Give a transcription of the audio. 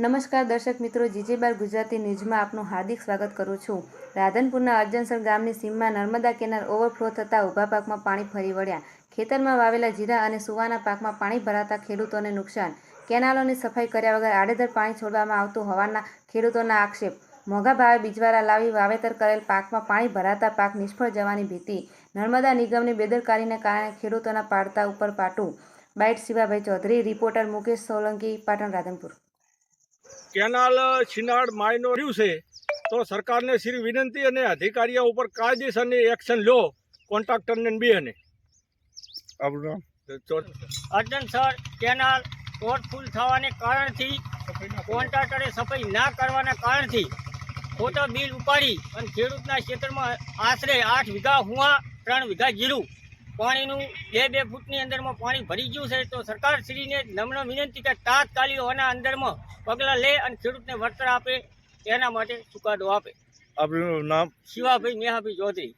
નમસ્કાર દર્શક મિત્રો જીજેબાર ગુજરાતી ન્યૂઝમાં આપનું હાર્દિક સ્વાગત કરું છું. રાધનપુરના અર્જનસર ગામની સીમમાં નર્મદા કેનાલ ઓવરફ્લો થતાં ઊભા પાકમાં પાણી ફરી વળ્યા. ખેતરમાં વાવેલા જીરા અને સુવાના પાકમાં પાણી ભરાતા ખેડૂતોને નુકસાન. કેનાલોની સફાઈ કર્યા વગર આડેધડ પાણી છોડવામાં આવતું હોવાના ખેડૂતોના આક્ષેપ. મોંઘા ભાવે બીજવારા લાવી વાવેતર કરેલ પાકમાં પાણી ભરાતા પાક નિષ્ફળ જવાની ભીતિ. નર્મદા નિગમની બેદરકારીને કારણે ખેડૂતોના પાડતા ઉપર પાટું. Bite Shivabhai Chaudhari, reporter Mukesh Solanki, Patan Radhanpur. Canal છીનાડ માયનો રહ્યું છે તો સરકારને શ્રી વિનંતી અને અધિકારીઓ ઉપર કાયદેસરની એક્શન લો કોન્ટ્રાક્ટરને ને બેને. આપણું અર્જન સર કેનાલ ઓવરફુલ થવાને કારણથી કોન્ટ્રાક્ટરે સફાઈ ના કરવાના કારણથી ખોટા બિલ ઉપાડી અને ખેડૂતના ક્ષેત્રમાં આશરે આઠ વીઘા હુવા ત્રણ વીઘા જીરું પાણીનું બે બે ફૂટની અંદરમાં પાણી ભરી ગયું છે તો સરકારશ્રીને નમ્ર વિનંતી કે તાત્કાલિક આના અંદરમાં પગલાં લે અને ખેડૂતને વળતર આપે એના માટે ચુકાદો આપે. આપણું નામ? શિવાભાઈ નેહાભાઈ ચૌધરી.